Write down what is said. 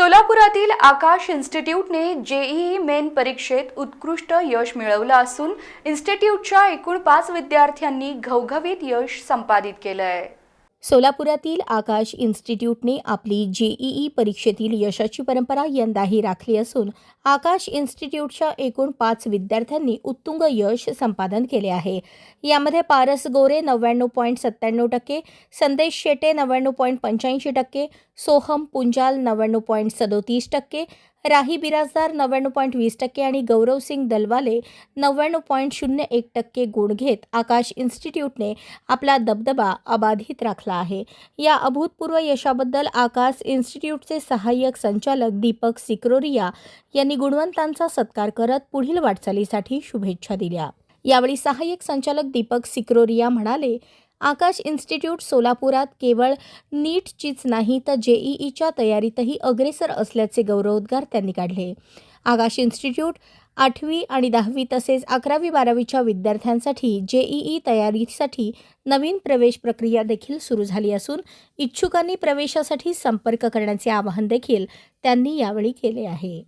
सोलापुरातील आकाश इन्स्टिट्यूटने JEE main परीक्षेत उत्कृष्ट यश मिळवलं असून इन्स्टिट्यूटच्या एकूण पाच विद्यार्थ्यांनी घवघवीत यश संपादित केलं आहे सोलापुरातील आकाश इन्स्टिट्यूटने आपली जेईई परीक्षेतील यशाची परंपरा यंदाही राखली असून आकाश इन्स्टिट्यूटच्या एकूण पाच विद्यार्थ्यांनी उत्तुंग यश संपादन केले आहे. यामध्ये पारस गोरे नव्याण्णव पॉईंट सत्त्याण्णव टक्के संदेश शेटे नव्याण्णव पॉईंट पंच्याऐंशी टक्के सोहम पुंजाल नव्याण्णव पॉईंट सदोतीस टक्के राही बिराजदार नव्याण्णव पॉईंट वीस टक्के आणि गौरव सिंग दलवाले नव्याण्णव पॉईंट शून्य एक टक्के गुण घेत आकाश इन्स्टिट्यूटने आपला दबदबा अबाधित राखला आहे. या अभूतपूर्व यशाबद्दल आकाश इन्स्टिट्यूटचे सहाय्यक संचालक दीपक सिक्रोरिया यांनी गुणवंतांचा सत्कार करत पुढील वाटचालीसाठी शुभेच्छा दिल्या. यावेळी सहाय्यक संचालक दीपक सिक्रोरिया म्हणाले आकाश इन्स्टिट्यूट सोलापुरात केवळ नीटचीच नाही तर जेईईच्या तयारीतही अग्रेसर असल्याचे गौरवोद्गार त्यांनी काढले. आकाश इन्स्टिट्यूट आठवी आणि दहावी तसेच अकरावी बारावीच्या विद्यार्थ्यांसाठी जेईई तयारीसाठी नवीन प्रवेश प्रक्रिया देखील सुरू झाली असून इच्छुकांनी प्रवेशासाठी संपर्क करण्याचे आवाहन देखील त्यांनी यावेळी केले आहे.